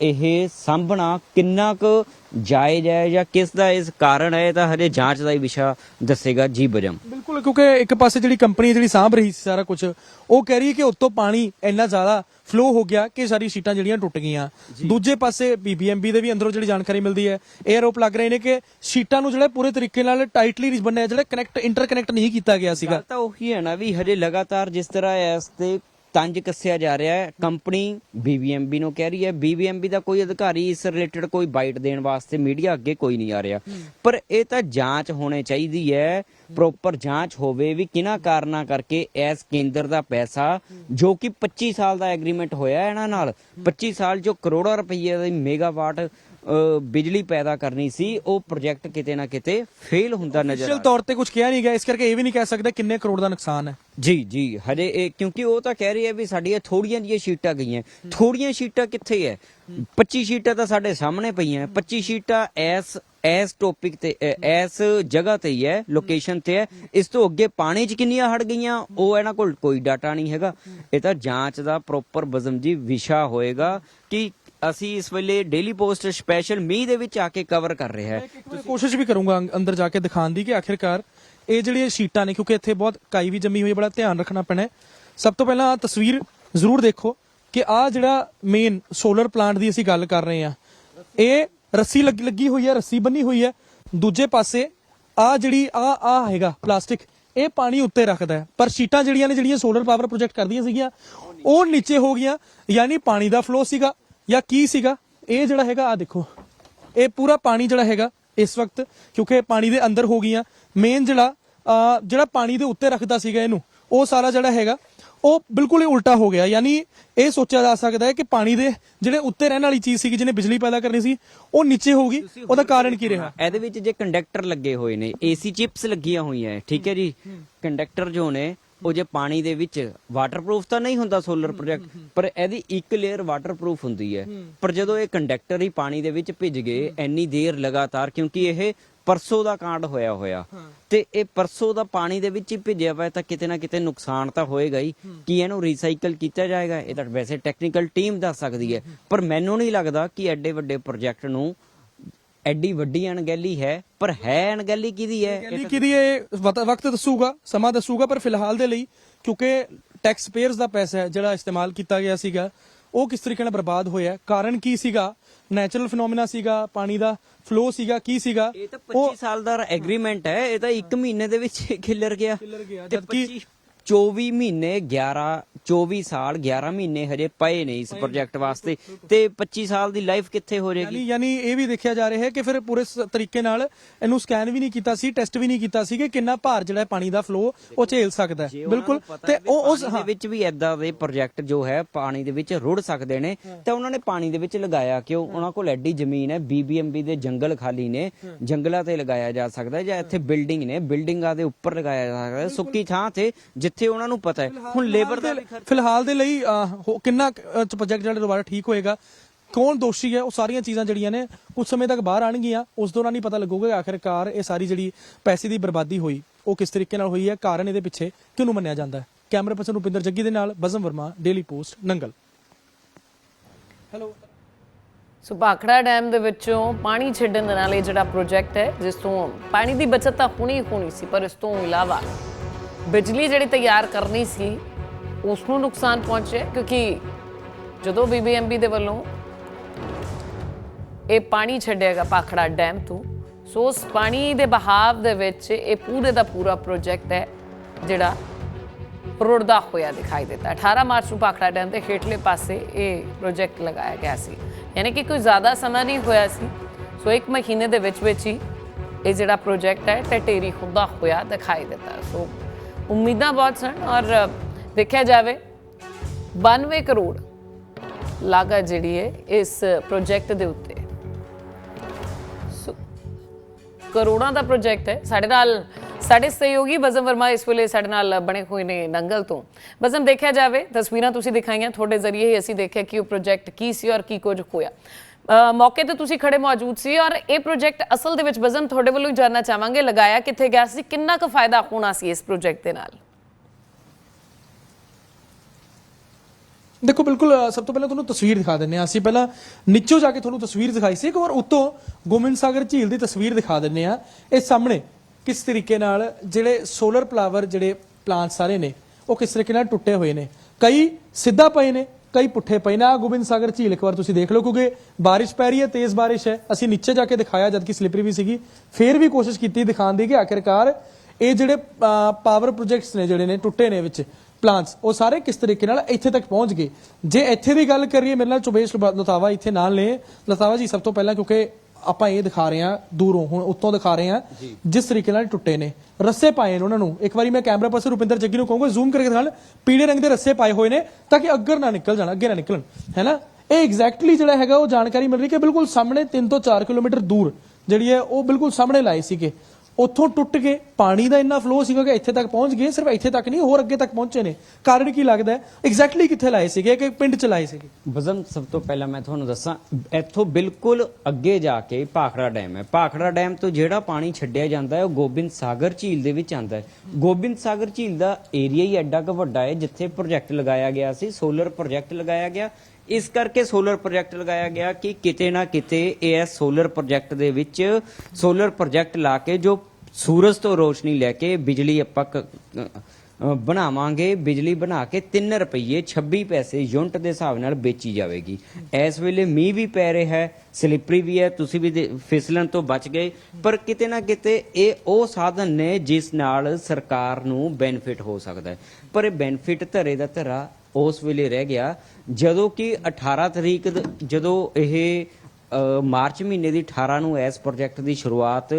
S3: ਇਹ ਸਾਂਭਣਾ ਕਿੰਨਾ ਕੁ ਜਾਇਜ਼ ਹੈ ਜਾਂ ਕਿਸ ਦਾ ਇਸ ਕਾਰਨ ਹੈ ਤਾਂ ਹਜੇ ਜਾਂਚ ਦਾ ਹੀ ਵਿਸ਼ਾ ਦੱਸੇਗਾ ਜੀ ਬਜਮ।
S2: ਬਿਲਕੁਲ ਕਿਉਂਕਿ ਇੱਕ ਪਾਸੇ ਜਿਹੜੀ ਕੰਪਨੀ ਜਿਹੜੀ ਸਾਂਭ ਰਹੀ ਸੀ ਸਾਰਾ ਕੁਝ ਉਹ ਕਹਿ ਰਹੀ ਹੈ ਕਿ ਉੱਤੋਂ ਪਾਣੀ ਇੰਨਾ ਜ਼ਿਆਦਾ ਫਲੋ ਹੋ ਗਿਆ ਕਿ ਸਾਰੀ ਸ਼ੀਟਾਂ ਜਿਹੜੀਆਂ ਟੁੱਟ ਗਈਆਂ। ਦੂਜੇ ਪਾਸੇ ਬੀਬੀਐਮਬੀ ਦੇ ਵੀ ਅੰਦਰੋਂ ਜਿਹੜੀ ਜਾਣਕਾਰੀ ਮਿਲਦੀ ਹੈ ਇਹ ਆਰੋਪ ਲੱਗ ਰਹੇ ਨੇ ਕਿ ਸ਼ੀਟਾਂ ਨੂੰ ਜਿਹੜਾ ਪੂਰੇ ਤਰੀਕੇ ਨਾਲ ਟਾਈਟਲੀ ਨਹੀਂ ਬੰਨਿਆ ਜਿਹੜਾ ਕਨੈਕਟ ਇੰਟਰਕਨੈਕਟ ਨਹੀਂ ਕੀਤਾ ਗਿਆ ਸੀਗਾ।
S3: ਤਾਂ ਉਹੀ ਹੈ ਨਾ ਵੀ ਹਜੇ ਲਗਾਤਾਰ ਜਿਸ ਤਰ੍ਹਾਂ ਇਸ ਤੇ ਤੰਜ ਕੱਸਿਆ ਜਾ ਰਿਹਾ ਹੈ। ਕੰਪਨੀ BBMB ਨੂੰ ਕਹਿ ਰਹੀ ਹੈ। BBMB ਦਾ ਕੋਈ ਅਧਿਕਾਰੀ ਇਸ ਰਿਲੇਟਡ ਕੋਈ ਬਾਈਟ ਦੇਣ ਵਾਸਤੇ ਮੀਡੀਆ ਅੱਗੇ ਕੋਈ ਨਹੀਂ ਆ ਰਿਹਾ। ਪਰ ਇਹ ਤਾਂ ਜਾਂਚ ਹੋਣੀ ਚਾਹੀਦੀ ਹੈ। ਪ੍ਰੋਪਰ ਜਾਂਚ ਹੋਵੇ ਵੀ ਕਿਹਨਾਂ ਕਾਰਨਾਂ ਕਰਕੇ ਇਸ ਕੇਂਦਰ ਦਾ ਪੈਸਾ ਜੋ ਕਿ 25 ਸਾਲ ਦਾ ਐਗਰੀਮੈਂਟ ਹੋਇਆ ਇਹਨਾਂ ਨਾਲ 25 ਸਾਲ ਜੋ ਕਰੋੜਾਂ ਰੁਪਏ ਦੀ ਮੈਗਾਵਾਟ ਬਿਜਲੀ ਪੈਦਾ ਕਰਨੀ ਸੀ ਉਹ ਪ੍ਰੋਜੈਕਟ ਕਿਤੇ ਨਾ ਕਿਤੇ ਫੇਲ ਹੁੰਦਾ ਨਜ਼ਰ ਆ
S2: ਅਫੀਸ਼ੀਅਲ ਤੌਰ ਤੇ ਕੁਝ ਕਿਹਾ ਨਹੀਂ ਗਿਆ ਇਸ ਕਰਕੇ ਇਹ ਵੀ ਨਹੀਂ ਕਹਿ ਸਕਦਾ ਕਿੰਨੇ ਕਰੋੜ ਦਾ ਨੁਕਸਾਨ ਹੈ।
S3: ਜੀ ਜੀ ਹਜੇ ਇਹ ਕਿਉਂਕਿ ਉਹ ਤਾਂ ਕਹਿ ਰਹੀ ਹੈ ਵੀ ਸਾਡੀਆਂ ਥੋੜੀਆਂ ਜਿਹੀਆਂ ਸ਼ੀਟਾਂ ਗਈਆਂ। ਥੋੜੀਆਂ ਸ਼ੀਟਾਂ ਕਿੱਥੇ ਹੈ 25 ਸ਼ੀਟਾਂ ਤਾਂ ਸਾਡੇ ਸਾਹਮਣੇ ਪਈਆਂ 25 ਸ਼ੀਟਾਂ ਐਸ ਐਸ ਟੌਪਿਕ ਤੇ ਐਸ ਜਗ੍ਹਾ ਤੇ ਹੀ ਹੈ ਲੋਕੇਸ਼ਨ ਤੇ ਹੈ ਇਸ ਤੋਂ ਅੱਗੇ ਪਾਣੀ 'ਚ ਕਿੰਨੀਆਂ ਹੜ ਗਈਆਂ ਉਹ ਇਹਨਾਂ ਕੋਲ ਕੋਈ ਡਾਟਾ ਨਹੀਂ ਹੈਗਾ। ਇਹ ਤਾਂ ਜਾਂਚ ਦਾ ਪ੍ਰੋਪਰ ਬਜ਼ਮ ਜੀ ਵਿਸ਼ਾ ਹੋਏਗਾ ਕਿ ਅਸੀਂ ਇਸ ਵੇਲੇ ਡੇਲੀ ਪੋਸਟ ਸਪੈਸ਼ਲ ਮੀਂਹ ਦੇ ਵਿੱਚ ਆ ਕੇ ਕਵਰ ਕਰ ਰਿਹਾ ਹੈ।
S2: ਮੈਂ ਕੋਸ਼ਿਸ਼ ਵੀ ਕਰੂੰਗਾ ਅੰਦਰ ਜਾ ਕੇ ਦਿਖਾਉਣ ਦੀ ਕਿ ਆਖਿਰਕਾਰ ਇਹ ਜਿਹੜੀਆਂ ਸ਼ੀਟਾਂ ਨੇ, ਕਿਉਂਕਿ ਇੱਥੇ ਬਹੁਤ ਕਾਈ ਵੀ ਜੰਮੀ ਹੋਈ ਹੈ, ਬੜਾ ਧਿਆਨ ਰੱਖਣਾ ਪੈਣਾ ਸਭ ਤੋਂ ਪਹਿਲਾਂ ਆਹ ਤਸਵੀਰ ਜ਼ਰੂਰ ਦੇਖੋ ਕਿ ਆ ਜਿਹੜਾ ਮੇਨ ਸੋਲਰ ਪਲਾਂਟ ਦੀ ਅਸੀਂ ਗੱਲ ਕਰ ਰਹੇ ਹਾਂ, ਇਹ ਰੱਸੀ ਲੱਗੀ ਲੱਗੀ ਹੋਈ ਹੈ, ਰੱਸੀ ਬੰਨੀ ਹੋਈ ਹੈ। ਦੂਜੇ ਪਾਸੇ ਆ ਜਿਹੜੀ ਆ ਆ ਹੈਗਾ ਪਲਾਸਟਿਕ, ਇਹ ਪਾਣੀ ਉੱਤੇ ਰੱਖਦਾ ਹੈ। ਪਰ ਸ਼ੀਟਾਂ ਜਿਹੜੀਆਂ ਨੇ, ਜਿਹੜੀਆਂ ਸੋਲਰ ਪਾਵਰ ਪ੍ਰੋਜੈਕਟ ਕਰਦੀਆਂ ਸੀਗੀਆਂ, ਉਹ ਨੀਚੇ ਹੋ ਗਈਆਂ, ਯਾਨੀ ਪਾਣੀ ਦਾ ਫਲੋ ਸੀਗਾ। ਜਾਂ ਕੀ ਸੀਗਾ? ਇਹ ਜਿਹੜਾ ਹੈਗਾ ਆ ਦੇਖੋ। ਇਹ ਪੂਰਾ ਪਾਣੀ ਜਿਹੜਾ ਹੈਗਾ ਇਸ ਵਕਤ ਕਿਉਂਕਿ ਪਾਣੀ ਦੇ ਅੰਦਰ ਹੋ ਗਈਆਂ ਮੇਨ ਜਿਹੜਾ ਜਿਹੜਾ ਪਾਣੀ ਦੇ ਉੱਤੇ ਰੱਖਦਾ ਸੀਗਾ ਇਹਨੂੰ ਉਹ ਸਾਰਾ ਜਿਹੜਾ ਹੈਗਾ ਉਹ ਬਿਲਕੁਲ ਹੀ ਉਲਟਾ ਹੋ ਗਿਆ। ਯਾਨੀ ਇਹ ਸੋਚਿਆ ਜਾ ਸਕਦਾ ਹੈ ਕਿ ਪਾਣੀ ਦੇ ਜਿਹੜੇ ਉੱਤੇ ਰਹਿਣ ਵਾਲੀ ਚੀਜ਼ ਸੀਗੀ ਜਿਹਨੇ ਬਿਜਲੀ ਪੈਦਾ ਕਰਨੀ ਸੀ ਉਹ ਨੀਚੇ ਹੋਊਗੀ ਉਹਦਾ ਕਾਰਨ ਕੀ ਰਿਹਾ?
S3: ਇਹਦੇ ਵਿੱਚ ਜੇ ਕੰਡਕਟਰ ਲੱਗੇ ਹੋਏ ਨੇ ਏਸੀ ਚਿਪਸ ਲੱਗੀਆਂ ਹੋਈਆਂ ਹੈ, ਠੀਕ ਹੈ ਜੀ? ਕੰਡਕਟਰ ਜੋ ਨੇ ਉਹ ਜੇ ਪਾਣੀ ਦੇ ਵਿੱਚ ਵਾਟਰਪ੍ਰੂਫ ਤਾਂ ਨਹੀਂ ਹੁੰਦਾ ਸੋਲਰ ਪ੍ਰੋਜੈਕਟ ਪਰ ਇਹਦੀ ਇੱਕ ਲੇਅਰ ਵਾਟਰਪ੍ਰੂਫ ਹੁੰਦੀ ਹੈ। ਪਰ ਜਦੋਂ ਇਹ ਕੰਡਕਟਰ ਹੀ ਪਾਣੀ ਦੇ ਵਿੱਚ ਭਿੱਜ ਗਏ ਇੰਨੀ ਦੇਰ ਲਗਾਤਾਰ ਕਿਉਂਕਿ ਇਹ ਪਰਸੋਂ ਦਾ ਕਾਂਡ ਹੋਇਆ ਹੋਇਆ। ਤੇ ਇਹ ਪਰਸੋਂ ਦਾ ਪਾਣੀ ਦੇ ਵਿੱਚ ਹੀ ਭਿੱਜਿਆ ਹੋਇਆ ਤਾਂ ਕਿਤੇ ਨਾ ਕਿਤੇ ਨੁਕਸਾਨ ਤਾਂ ਹੋਏਗਾ ਹੀ। ਕੀ ਇਹਨੂੰ ਰੀਸਾਈਕਲ ਕੀਤਾ ਜਾਏਗਾ? ਇਹ ਤਾਂ ਵੈਸੇ ਟੈਕਨੀਕਲ ਟੀਮ ਦੱਸ ਸਕਦੀ ਹੈ। ਪਰ ਮੈਨੂੰ ਨਹੀਂ ਲੱਗਦਾ ਕਿ ਐਡੇ ਵੱਡੇ ਪ੍ਰੋਜੈਕਟ ਨੂੰ ਐਡੀ ਵੱਡੀ ਅਣਗਹਿਲੀ ਹੈ ਪਰ ਹੈ ਅਣਗਹਿਲੀ ਕਿਹਦੀ ਹੈ?
S2: ਕਹਿੰਦੀ ਕਿ ਇਹ ਵਤ- ਵਕਤ ਦੱਸੂਗਾ ਸਮਾਂ ਦੱਸੂਗਾ ਪਰ ਫਿਲਹਾਲ ਦੇ ਲਈ ਕਿਉਂਕਿ ਟੈਕਸ ਪੇਅਰਸ ਦਾ ਪੈਸਾ ਹੈ ਜਿਹੜਾ ਇਸਤੇਮਾਲ ਕੀਤਾ ਗਿਆ ਸੀਗਾ ਉਹ ਕਿਸ ਤਰੀਕੇ ਨਾਲ ਬਰਬਾਦ ਹੋਇਆ ਕਾਰਨ ਕੀ ਸੀਗਾ? ਨੈਚੁਰਲ ਫਿਨੋਮੀਨਾ ਸੀਗਾ ਪਾਣੀ ਦਾ ਫਲੋ ਸੀਗਾ ਕੀ ਸੀਗਾ?
S3: ਇਹ ਤਾਂ 25 ਸਾਲ ਦਾ ਐਗਰੀਮੈਂਟ ਹੈ ਇਹ ਤਾਂ 1 ਮਹੀਨੇ ਦੇ ਵਿੱਚ ਹੀ ਖਿਲਰ ਗਿਆ। ਤੇ
S2: ਜਦਕਿ
S3: 25 24 ਮਹੀਨੇ 11 24 ਸਾਲ 11 ਮਹੀਨੇ ਹਜੇ ਪਏ ਨੇ ਇਸ ਪ੍ਰੋਜੈਕਟ ਵਾਸਤੇ। ਤੇ 25 ਸਾਲ ਦੀ ਲਾਈਫ ਕਿੱਥੇ ਹੋ ਜਾਏਗੀ
S2: ਯਾਨੀ ਇਹ ਵੀ ਦੇਖਿਆ ਜਾ ਰਿਹਾ ਹੈ ਕਿ ਫਿਰ ਪੂਰੇ ਸ- ਤਰੀਕੇ ਨਾਲ ਇਹਨੂੰ ਸਕੈਨ ਵੀ ਨਹੀਂ ਕੀਤਾ ਸੀ ਟੈਸਟ ਵੀ ਨਹੀਂ ਕੀਤਾ ਸੀ ਕਿ ਕਿੰਨਾ ਭਾਰ ਜਿਹੜਾ ਹੈ ਪਾਣੀ ਦਾ ਫਲੋ ਉਹ ਝੇਲ ਸਕਦਾ ਹੈ। ਬਿਲਕੁਲ। ਤੇ ਉਹ ਉਸ
S3: ਪਾਣੀ ਦੇ ਵਿੱਚ ਵੀ ਐਦਾਂ ਦੇ ਪ੍ਰੋਜੈਕਟ ਜੋ ਹੈ ਪਾਣੀ ਦੇ ਵਿੱਚ ਰੁੜ ਸਕਦੇ ਨੇ ਤਾਂ ਉਹਨਾਂ ਨੇ ਪਾਣੀ ਦੇ ਵਿੱਚ ਲਗਾਇਆ ਕਿਉਂ? ਉਹਨਾਂ ਕੋਲ ਐਡੀ ਜ਼ਮੀਨ ਹੈ ਬੀਬੀਐਮਬੀ ਦੇ ਜੰਗਲ ਖਾਲੀ ਨੇ ਜੰਗਲਾਂ ਤੇ ਲਗਾਇਆ ਜਾ ਸਕਦਾ ਹੈ ਜਾਂ ਇੱਥੇ ਬਿਲਡਿੰਗ ਨੇ ਬਿਲਡਿੰਗਾਂ ਦੇ ਉੱਪਰ ਲਗਾਇਆ ਜਾ ਸਕਦਾ ਹੈ ਸੁੱਕੀ ਥਾਂ ਤੇ ਜਿੱਥੇ ਉਹਨਾਂ ਨੂੰ ਪਤਾ ਹੈ। ਹੁਣ ਲੇਬਰ ਦਾ ਵੀ ਖਰਚ
S2: ਫਿਲਹਾਲ ਦੇ ਲਈ ਅਹ, ਹੋ- ਕਿੰਨਾ ਪ੍ਰੋਜੈਕਟ ਜਿਹੜਾ ਦੁਬਾਰਾ ਠੀਕ ਹੋਏਗਾ ਕੌਣ ਦੋਸ਼ੀ ਹੈ ਉਹ ਸਾਰੀਆਂ ਚੀਜ਼ਾਂ ਜਿਹੜੀਆਂ ਨੇ ਕੁਝ ਸਮੇਂ ਤੱਕ ਬਾਹਰ ਆਣਗੀਆਂ ਉਸ ਦੌਰਾਨ ਹੀ ਪਤਾ ਲੱਗੂਗਾ ਕਿ ਆਖਿਰਕਾਰ ਇਹ ਸਾਰੀ ਜਿਹੜੀ ਪੈਸੇ ਦੀ ਬਰਬਾਦੀ ਹੋਈ ਉਹ ਕਿਸ ਤਰੀਕੇ ਨਾਲ ਹੋਈ ਹੈ ਕਾਰਨ ਇਹਦੇ ਪਿੱਛੇ ਕਿਹਨੂੰ ਮੰਨਿਆ ਜਾਂਦਾ ਹੈ? ਕੈਮਰਾ ਪਰਸਨ ਰੁਪਿੰਦਰ ਜੱਗੀ ਦੇ ਨਾਲ Bazm Verma daily post Nangal. Hello
S1: so Bhakra dam ਦੇ ਵਿੱਚੋਂ ਪਾਣੀ ਛੱਡਣ ਦੇ ਨਾਲ ਇਹ ਜਿਹੜਾ ਪ੍ਰੋਜੈਕਟ ਹੈ ਜਿਸ ਤੋਂ ਪਾਣੀ ਦੀ ਬਚਤ ਤਾਂ ਹੋਣੀ ਹੀ ਹੋਣੀ ਸੀ ਪਰ ਇਸ ਤੋਂ ਇਲਾਵਾ ਬਿਜਲੀ ਜਿਹੜੀ ਤਿਆਰ ਕਰਨੀ ਸੀ ਉਸ ਨੂੰ ਨੁਕਸਾਨ ਪਹੁੰਚਿਆ ਕਿਉਂਕਿ ਜਦੋਂ ਬੀਬੀਐਮਬੀ ਦੇ ਵੱਲੋਂ ਇਹ ਪਾਣੀ ਛੱਡਿਆਗਾ ਭਾਖੜਾ ਡੈਮ ਤੋਂ, ਸੋ ਉਸ ਪਾਣੀ ਦੇ ਬਹਾਵ ਦੇ ਵਿੱਚ ਇਹ ਪੂਰੇ ਦਾ ਪੂਰਾ ਪ੍ਰੋਜੈਕਟ ਹੈ, ਜਿਹੜਾ ਰੁੜਦਾ ਹੋਇਆ ਦਿਖਾਈ ਦਿੱਤਾ। 18 ਮਾਰਚ ਨੂੰ ਭਾਖੜਾ ਡੈਮ ਦੇ ਹੇਠਲੇ ਪਾਸੇ ਇਹ ਪ੍ਰੋਜੈਕਟ ਲਗਾਇਆ ਗਿਆ ਸੀ। ਯਾਨੀ ਕਿ ਕੋਈ ਜ਼ਿਆਦਾ ਸਮਾਂ ਨਹੀਂ ਹੋਇਆ ਸੀ, ਸੋ ਇੱਕ ਮਹੀਨੇ ਦੇ ਵਿੱਚ ਵਿੱਚ ਹੀ ਇਹ ਜਿਹੜਾ ਪ੍ਰੋਜੈਕਟ ਹੈ, ਟਟੇਰੀ ਹੁੰਦਾ ਹੋਇਆ ਦਿਖਾਈ ਦਿੱਤਾ। ਸੋ ਉਮੀਦਾਂ ਬਹੁਤ ਸਨ ਔਰ ਦੇਖਿਆ ਜਾਵੇ 92 ਕਰੋੜ ਲਾਗਤ ਜਿਹੜੀ ਹੈ ਇਸ ਪ੍ਰੋਜੈਕਟ ਦੇ ਉੱਤੇ। ਕਰੋੜਾਂ ਦਾ ਪ੍ਰੋਜੈਕਟ ਹੈ। ਸਾਡੇ ਨਾਲ ਸਾਡੇ ਸਹਿਯੋਗੀ ਬਜ਼ਮ ਵਰਮਾ ਇਸ ਵੇਲੇ ਸਾਡੇ ਨਾਲ ਬਣੇ ਹੋਏ ਨੇ ਨੰਗਲ ਤੋਂ। ਬਜ਼ਮ, ਦੇਖਿਆ ਜਾਵੇ, ਤਸਵੀਰਾਂ ਤੁਸੀਂ ਦਿਖਾਈਆਂ, ਤੁਹਾਡੇ ਜ਼ਰੀਏ ਹੀ ਅਸੀਂ ਦੇਖਿਆ ਕਿ ਉਹ ਪ੍ਰੋਜੈਕਟ ਕੀ ਸੀ ਔਰ ਕੀ ਕੁਝ ਹੋਇਆ। ਮੌਕੇ ਤੇ ਤੁਸੀਂ ਖੜੇ ਮੌਜੂਦ ਸੀ ਔਰ ਇਹ ਪ੍ਰੋਜੈਕਟ ਅਸਲ ਦੇ ਵਿੱਚ ਬਜ਼ਮ ਤੁਹਾਡੇ ਵੱਲੋਂ ਹੀ ਜਾਨਣਾ ਚਾਹਾਂਗੇ, ਲਗਾਇਆ ਕਿੱਥੇ ਗਿਆ ਸੀ, ਕਿੰਨਾ ਕੁ ਫਾਇਦਾ ਹੋਣਾ ਸੀ ਇਸ ਪ੍ਰੋਜੈਕਟ ਦੇ ਨਾਲ?
S2: ਦੇਖੋ, ਬਿਲਕੁਲ ਸਭ ਤੋਂ ਪਹਿਲਾਂ ਤੁਹਾਨੂੰ ਤਸਵੀਰ ਦਿਖਾ ਦਿੰਨੇ ਆ ਅਸੀਂ ਪਹਿਲਾਂ ਨੀਚੋਂ ਜਾ ਕੇ ਤੁਹਾਨੂੰ ਤਸਵੀਰ ਦਿਖਾਈ ਸੀ, ਇੱਕ ਵਾਰ ਉੱਤੋਂ ਗੋਬਿੰਦ ਸਾਗਰ ਝੀਲ ਦੀ ਤਸਵੀਰ ਦਿਖਾ ਦਿੰਨੇ ਆ ਇਹ ਸਾਹਮਣੇ ਕਿਸ ਤਰੀਕੇ ਨਾਲ ਜਿਹੜੇ ਸੋਲਰ ਪਲਾਵਰ ਜਿਹੜੇ ਪਲਾਂਟ ਸਾਰੇ ਨੇ, ਉਹ ਕਿਸ ਤਰੀਕੇ ਨਾਲ ਟੁੱਟੇ ਹੋਏ ਨੇ। ਕਈ ਸਿੱਧਾ ਪਏ ਨੇ ਕਈ ਪੁੱਠੇ ਪਏ ਨੇ। ਗੋਬਿੰਦ ਸਾਗਰ ਝੀਲ ਇੱਕ ਵਾਰ ਤੁਸੀਂ ਦੇਖ ਲਓ, ਕਿਉਂਕਿ ਬਾਰਿਸ਼ ਪੈ ਰਹੀ ਹੈ, ਤੇਜ਼ ਬਾਰਿਸ਼ ਹੈ। ਅਸੀਂ ਨੀਚੇ ਜਾ ਕੇ ਦਿਖਾਇਆ ਜਦ ਕਿ ਸਲਿਪਰੀ ਵੀ ਸੀਗੀ। ਫੇਰ ਵੀ ਕੋਸ਼ਿਸ਼ ਕੀਤੀ ਦਿਖਾਉਣ ਦੀ ਕਿ ਆਖਿਰਕਾਰ ਇਹ ਜਿਹੜੇ ਪਾਵਰ ਪ੍ਰੋਜੈਕਟਸ ਨੇ, ਜਿਹੜੇ ਨੇ, ਟੁੱਟੇ ਨੇ ਵਿੱਚ ਪਲਾਂਟਸ ਉਹ ਸਾਰੇ ਕਿਸ ਤਰੀਕੇ ਨਾਲ ਇੱਥੇ ਤੱਕ ਪਹੁੰਚ ਗਏ? ਜੇ ਇੱਥੇ ਦੀ ਗੱਲ ਕਰੀਏ, ਮੇਰੇ ਨਾਲ ਚੁਬੇਸ਼ ਲਤਾਵਾ ਇੱਥੇ ਨਾਲ ਨੇ। ਲਤਾਵਾ ਜੀ, ਸਭ ਤੋਂ ਪਹਿਲਾਂ ਕਿਉਂਕਿ ਆਪਾਂ ਇਹ ਦਿਖਾ ਰਹੇ ਹਾਂ ਦੂਰੋਂ ਹੁਣ ਉੱਤੋਂ ਦਿਖਾ ਰਹੇ ਹਾਂ ਜਿਸ ਤਰੀਕੇ ਨਾਲ ਟੁੱਟੇ ਨੇ। ਰੱਸੇ ਪਾਏ ਨੇ ਉਹਨਾਂ ਨੂੰ। ਇੱਕ ਵਾਰੀ ਮੈਂ ਕੈਮਰਾ ਪਰਸਨ ਰੁਪਿੰਦਰ ਜੱਗੀ ਨੂੰ ਕਹੂੰਗਾ ਜ਼ੂਮ ਕਰਕੇ ਦਿਖਾਣ ਪੀਲੇ ਰੰਗ ਦੇ ਰੱਸੇ ਪਾਏ ਹੋਏ ਨੇ ਤਾਂ ਕਿ ਅੱਗਰ ਨਾ ਨਿਕਲ ਜਾਣ ਅੱਗੇ ਨਾ ਨਿਕਲਣ ਹੈਨਾ ਇਹ ਐਗਜ਼ੈਕਟਲੀ ਜਿਹੜਾ ਹੈਗਾ ਉਹ ਜਾਣਕਾਰੀ ਮਿਲ ਰਹੀ ਕਿ ਬਿਲਕੁਲ ਸਾਹਮਣੇ 3 ਤੋਂ 4 ਕਿਲੋਮੀਟਰ ਦੂਰ ਜਿਹੜੀ ਹੈ ਉਹ ਬਿਲਕੁਲ ਸਾਹਮਣੇ ਲਾਏ ਸੀਗੇ। ਉੱਥੋਂ ਟੁੱਟ ਕੇ ਪਾਣੀ ਦਾ ਇੰਨਾ ਫਲੋ ਸੀਗਾ ਕਿ ਇੱਥੇ ਤੱਕ ਪਹੁੰਚ ਗਏ, ਸਿਰਫ ਇੱਥੇ ਤੱਕ ਨਹੀਂ, ਹੋਰ ਅੱਗੇ ਤੱਕ ਪਹੁੰਚੇ ਨੇ। ਕਾਰਨ ਕੀ ਲੱਗਦਾ ਹੈ? ਐਗਜ਼ੈਕਟਲੀ ਕਿੱਥੇ ਲਾਏ ਸੀਗੇ ਕਿ ਪਿੰਡ ਚ ਲਾਏ ਸੀਗੇ?
S3: ਵਜ਼ਨ ਸਭ ਤੋਂ ਪਹਿਲਾਂ ਮੈਂ ਤੁਹਾਨੂੰ ਦੱਸਾਂ, ਇੱਥੋਂ ਬਿਲਕੁਲ ਅੱਗੇ ਜਾ ਕੇ ਭਾਖੜਾ ਡੈਮ ਹੈ। ਭਾਖੜਾ ਡੈਮ ਤੋਂ ਜਿਹੜਾ ਪਾਣੀ ਛੱਡਿਆ ਜਾਂਦਾ ਹੈ, ਉਹ ਗੋਬਿੰਦ ਸਾਗਰ ਝੀਲ ਦੇ ਵਿੱਚ ਆਂਦਾ ਹੈ। ਗੋਬਿੰਦ ਸਾਗਰ ਝੀਲ ਦਾ ਏਰੀਆ ਹੀ ਐਡਾ ਕੁ ਵੱਡਾ ਹੈ, ਜਿੱਥੇ ਪ੍ਰੋਜੈਕਟ ਲਗਾਇਆ ਗਿਆ ਸੀ ਸੋਲਰ ਪ੍ਰੋਜੈਕਟ ਲਗਾਇਆ ਗਿਆ। ਇਸ ਕਰਕੇ ਸੋਲਰ ਪ੍ਰੋਜੈਕਟ ਲਗਾਇਆ ਗਿਆ ਕਿ ਕਿਤੇ ਨਾ ਕਿਤੇ ਇਹ ਸੋਲਰ ਪ੍ਰੋਜੈਕਟ ਦੇ ਵਿੱਚ ਸੋਲਰ ਪ੍ਰੋਜੈਕਟ ਲਾ ਕੇ ਜੋ ਸੂਰਜ ਤੋਂ ਰੋਸ਼ਨੀ ਲੈ ਕੇ ਬਿਜਲੀ ਆਪਾਂ ਕ- ਬਣਾਵਾਂਗੇ, ਬਿਜਲੀ ਬਣਾ ਕੇ 3 ਰੁਪਏ 26 ਪੈਸੇ ਯੂਨਿਟ ਦੇ ਹਿਸਾਬ ਨਾਲ ਵੇਚੀ ਜਾਵੇਗੀ। ਇਸ ਵੇਲੇ ਮੀਂਹ ਵੀ ਪੈ ਰਿਹਾ ਹੈ ਸਲਿਪਰੀ ਵੀ ਹੈ, ਤੁਸੀਂ ਵੀ ਦੇ- ਫਿਸਲਣ ਤੋਂ ਬਚ ਗਏ। ਪਰ ਕਿਤੇ ਨਾ ਕਿਤੇ ਇਹ ਉਹ ਸਾਧਨ ਨੇ ਜਿਸ ਨਾਲ ਸਰਕਾਰ ਨੂੰ ਬੈਨੀਫਿਟ ਹੋ ਸਕਦਾ ਹੈ। ਪਰ ਇਹ ਬੈਨੀਫਿਟ ਧਰੇ ਦਾ ਧਰਾ ਉਸ ਵੇਲੇ ਰਹਿ ਗਿਆ, ਜਦੋਂ ਕਿ 18 ਤਰੀਕ ਜਦੋਂ ਇਹ ਮਾਰਚ ਮਹੀਨੇ ਦੀ 18 ਨੂੰ ਇਸ ਪ੍ਰੋਜੈਕਟ ਦੀ ਸ਼ੁਰੂਆਤ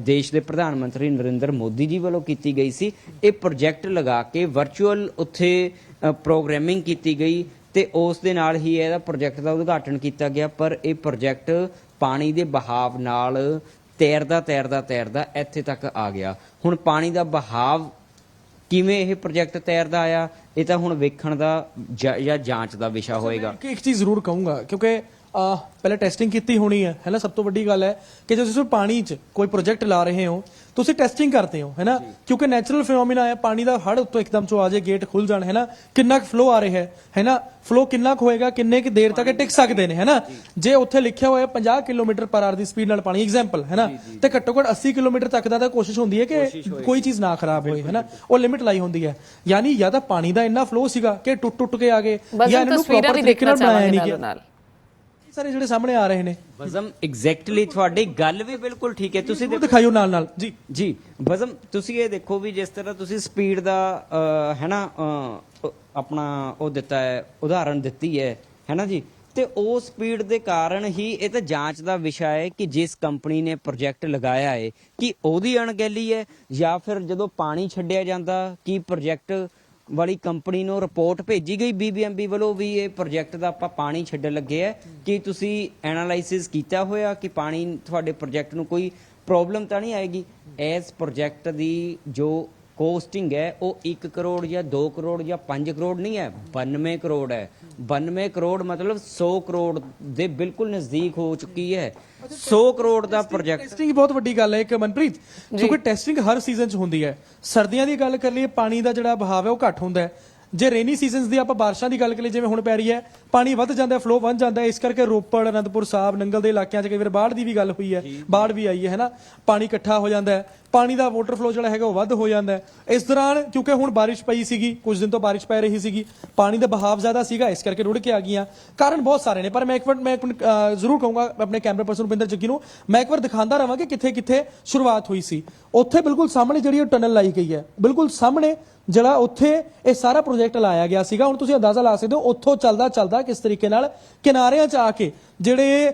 S3: ਦੇਸ਼ ਦੇ ਪ੍ਰਧਾਨ ਮੰਤਰੀ ਨਰਿੰਦਰ ਮੋਦੀ ਜੀ ਵੱਲੋਂ ਕੀਤੀ ਗਈ ਸੀ। ਇਹ ਪ੍ਰੋਜੈਕਟ ਲਗਾ ਕੇ ਵਰਚੁਅਲ ਉੱਥੇ ਪ੍ਰੋਗਰਾਮਿੰਗ ਕੀਤੀ ਗਈ ਤੇ ਉਸ ਦੇ ਨਾਲ ਹੀ ਇਹਦਾ ਪ੍ਰੋਜੈਕਟ ਦਾ ਉਦਘਾਟਨ ਕੀਤਾ ਗਿਆ, ਪਰ ਇਹ ਪ੍ਰੋਜੈਕਟ ਪਾਣੀ ਦੇ ਬਹਾਵ ਨਾਲ ਤੈਰਦਾ ਤੈਰਦਾ ਤੈਰਦਾ ਇੱਥੇ ਤੱਕ ਆ ਗਿਆ। ਹੁਣ ਪਾਣੀ ਦਾ ਬਹਾਵ ਕਿਵੇਂ ਇਹ ਪ੍ਰੋਜੈਕਟ ਤੈਰਦਾ ਆਇਆ ਇਹ ਤਾਂ ਹੁਣ ਵੇਖਣ ਦਾ ਜਾਂ ਜਾਂ ਜਾਂਚ ਦਾ ਵਿਸ਼ਾ ਹੋਏਗਾ।
S2: ਕਿ ਇੱਕ ਚੀਜ਼ ਜ਼ਰੂਰ ਕਹੂੰਗਾ ਕਿਉਂਕਿ ਪਹਿਲਾਂ ਟੈਸਟਿੰਗ ਕੀਤੀ ਹੋਣੀ ਹੈ ਹੈ ਨਾ? ਸਭ ਤੋਂ ਵੱਡੀ ਗੱਲ ਹੈ ਕਿ ਜੇ ਤੁਸੀਂ ਪਾਣੀ 'ਚ ਕੋਈ ਪ੍ਰੋਜੈਕਟ ਲਾ ਰਹੇ ਹੋ ਤੁਸੀਂ ਟੈਸਟਿੰਗ ਕਰਦੇ ਹੋ ਹੈ ਨਾ? ਕਿਉਂਕਿ ਨੈਚੁਰਲ ਫਿਨੋਮੀਨਾ ਹੈ ਪਾਣੀ ਦਾ ਹੜ ਉੱਤੋਂ ਇੱਕਦਮ ਚੋਂ ਆ ਜਾਏ ਗੇਟ ਖੁੱਲ ਜਾਣ ਹੈ ਨਾ? ਕਿੰਨਾ ਕੁ ਫਲੋ ਆ ਰਿਹਾ ਹੈ ਹੈ ਨਾ? ਫਲੋ ਕਿੰਨਾ ਕੁ ਹੋਏਗਾ ਕਿੰਨੇ ਕੁ ਦੇਰ ਤੱਕ ਇਹ ਟਿਕ ਸਕਦੇ ਨੇ ਹੈ ਨਾ? ਜੇ। ਉੱਥੇ ਲਿਖਿਆ ਹੋਇਆ 50 ਕਿਲੋਮੀਟਰ ਪਰ ਆਰ ਦੀ ਸਪੀਡ ਨਾਲ ਪਾਣੀ ਐਗਜ਼ਾਮਪਲ ਹੈ ਨਾ? ਤੇ ਘੱਟੋ ਘੱਟ 80 ਕਿਲੋਮੀਟਰ ਤੱਕ ਦਾ ਤਾਂ ਕੋਸ਼ਿਸ਼ ਹੁੰਦੀ ਹੈ ਕਿ ਕੋਈ ਚੀਜ਼ ਨਾ ਖਰਾਬ ਹੋਏ ਹੈ ਨਾ? ਉਹ ਲਿਮਿਟ ਲਾਈ ਹੁੰਦੀ ਹੈ। ਯਾਨੀ ਜਾਂ ਤਾਂ ਪਾਣੀ ਦਾ ਇੰਨਾ ਫਲੋ ਸੀਗਾ ਕਿ ਟੁੱਟ ਟੁੱਟ ਕੇ ਆ ਗਏ ਜਾਂ ਇਹਨਾਂ ਪ੍ਰੋਪਰ ਤਰੀਕੇ
S1: ਦੇਖਣਾ
S2: ਨਾਲ ਬਣਾਇਆ ਨਹੀਂ ਗਿਆ।
S1: ਨਾਲ।
S2: ਸਾਰੇ ਜਿਹੜੇ ਸਾਹਮਣੇ ਆ ਰਹੇ ਨੇ।
S3: ਵਜ਼ਮ ਐਗਜ਼ੈਕਟਲੀ ਤੁਹਾਡੀ ਗੱਲ ਵੀ ਬਿਲਕੁਲ ਠੀਕ ਹੈ। ਤੁਸੀਂ
S2: ਉਹ ਦਿਖਾਇਓ ਨਾਲ ਨਾਲ। ਜੀ।
S3: ਜੀ ਵਜ਼ਮ ਤੁਸੀਂ ਇਹ ਦੇਖੋ ਵੀ ਜਿਸ ਤਰ੍ਹਾਂ ਤੁਸੀਂ ਸਪੀਡ ਦਾ ਅਹ, ਹੈ ਨਾ ਅਹ, ਅ- ਆਪਣਾ ਉਹ ਦਿੱਤਾ ਹੈ ਉਦਾਹਰਣ ਦਿੱਤੀ ਹੈ ਹੈ ਨਾ ਜੀ? ਤੇ ਉਹ ਸਪੀਡ ਦੇ ਕਾਰਨ ਹੀ ਇਹ ਤਾਂ ਜਾਂਚ ਦਾ ਵਿਸ਼ਾ ਹੈ ਕਿ ਜਿਸ ਕੰਪਨੀ ਨੇ ਪ੍ਰੋਜੈਕਟ ਲਗਾਇਆ ਹੈ ਕਿ ਉਹਦੀ ਅਣਗਹਿਲੀ ਹੈ ਜਾਂ ਫਿਰ ਜਦੋਂ ਪਾਣੀ ਛੱਡਿਆ ਜਾਂਦਾ ਕੀ ਪ੍ਰੋਜੈਕਟ ਵਾਲੀ ਕੰਪਨੀ ਨੂੰ ਰਿਪੋਰਟ ਭੇਜੀ ਗਈ ਬੀਬੀਐਮਬੀ ਵੱਲੋਂ ਵੀ ਇਹ ਪ੍ਰੋਜੈਕਟ ਦਾ ਆਪਾਂ ਪਾਣੀ ਛੱਡਣ ਲੱਗੇ ਆ। ਕਿ ਤੁਸੀਂ ਐਨਾਲਾਈਸਿਸ ਕੀਤਾ ਹੋਇਆ ਕਿ ਪਾਣੀ ਤੁਹਾਡੇ ਪ੍ਰੋਜੈਕਟ ਨੂੰ ਕੋਈ ਪ੍ਰੋਬਲਮ ਤਾਂ ਨਹੀਂ ਆਏਗੀ? ਇਸ ਪ੍ਰੋਜੈਕਟ ਦੀ ਜੋ ਕੋਸਟਿੰਗ ਹੈ ਉਹ 1 ਕਰੋੜ ਜਾਂ 2 ਕਰੋੜ ਜਾਂ 5 ਕਰੋੜ ਨਹੀਂ ਹੈ 92 ਕਰੋੜ ਹੈ। 92 ਕਰੋੜ ਮਤਲਬ 100 ਕਰੋੜ ਦੇ ਬਿਲਕੁਲ ਨਜ਼ਦੀਕ ਹੋ ਚੁੱਕੀ ਹੈ। 100 ਕਰੋੜ ਦਾ ਪ੍ਰੋਜੈਕਟ
S2: ਟੈਸਟਿੰਗ ਬਹੁਤ ਵੱਡੀ ਗੱਲ ਹੈ ਇੱਕ ਮਨਪ੍ਰੀਤ ਕਿਉਂਕਿ ਟੈਸਟਿੰਗ ਹਰ ਸੀਜ਼ਨ 'ਚ ਹੁੰਦੀ ਹੈ। ਸਰਦੀਆਂ ਦੀ ਗੱਲ ਕਰ ਲਈਏ ਪਾਣੀ ਦਾ ਜਿਹੜਾ ਬਹਾਵ ਹੈ ਉਹ ਘੱਟ ਹੁੰਦਾ ਹੈ। ਜੇ ਰੇਨੀ ਸੀਜ਼ਨਸ ਦੀ ਆਪਾਂ ਬਾਰਿਸ਼ਾਂ ਦੀ ਗੱਲ ਕਰੀਏ ਜਿਵੇਂ ਹੁਣ ਪੈ ਰਹੀ ਹੈ ਪਾਣੀ ਵੱਧ ਜਾਂਦਾ ਹੈ ਫਲੋ ਵੱਧ ਜਾਂਦਾ ਹੈ ਇਸ ਕਰਕੇ ਰੋਪੜ ਅਨੰਦਪੁਰ ਸਾਹਿਬ ਨੰਗਲ ਦੇ ਇਲਾਕਿਆਂ 'ਚ ਕਈ ਵਾਰ ਬਾੜ ਦੀ ਵੀ ਗੱਲ ਹੋਈ ਹੈ ਬਾੜ ਵੀ ਆਈ ਹੈ ਹੈਨਾ ਪਾਣੀ ਇਕੱਠਾ ਹੋ ਜਾਂਦਾ ਹੈ। ਪਾਣੀ ਦਾ ਵਾਟਰ ਫਲੋ ਜਿਹੜਾ ਹੈਗਾ ਉਹ ਵੱਧ ਹੋ ਜਾਂਦਾ ਹੈ। ਇਸ ਦੌਰਾਨ ਕਿਉਂਕਿ ਹੁਣ ਬਾਰਿਸ਼ ਪਈ ਸੀਗੀ, ਕੁਝ ਦਿਨ ਤੋਂ ਬਾਰਿਸ਼ ਪੈ ਰਹੀ ਸੀਗੀ, ਪਾਣੀ ਦਾ ਬਹਾਵ ਜ਼ਿਆਦਾ ਸੀਗਾ, ਇਸ ਕਰਕੇ ਰੁੜ ਕੇ ਆ ਗਈਆਂ। ਕਾਰਨ ਬਹੁਤ ਸਾਰੇ ਨੇ, ਪਰ ਮੈਂ ਇੱਕ ਵਾਰ ਮੈਂ ਜ਼ਰੂਰ ਕਹੂੰਗਾ ਆਪਣੇ ਕੈਮਰਾ ਪਰਸਨ ਰੁਪਿੰਦਰ ਜੱਗੀ ਨੂੰ, ਮੈਂ ਇੱਕ ਵਾਰ ਦਿਖਾਉਂਦਾ ਰਵਾਂ ਕਿ ਕਿੱਥੇ ਕਿੱਥੇ ਸ਼ੁਰੂਆਤ ਹੋਈ ਸੀ। ਉੱਥੇ ਬਿਲਕੁਲ ਸਾਹਮਣੇ ਜਿਹੜੀ ਉਹ ਟਨਲ ਲਾਈ ਗਈ ਹੈ, ਬਿਲਕੁਲ ਸਾਹਮਣੇ ਜਿਹੜਾ ਉੱਥੇ ਇਹ ਸਾਰਾ ਪ੍ਰੋਜੈਕਟ ਲਾਇਆ ਗਿਆ ਸੀਗਾ। ਹੁਣ ਤੁਸੀਂ ਅੰਦਾਜ਼ਾ ਲਾ ਸਕਦੇ ਹੋ, ਉੱਥੋਂ ਚੱਲਦਾ ਚੱਲਦਾ ਕਿਸ ਤਰੀਕੇ ਨਾਲ ਕਿਨਾਰਿਆਂ 'ਚ ਆ ਕੇ ਜਿਹੜੇ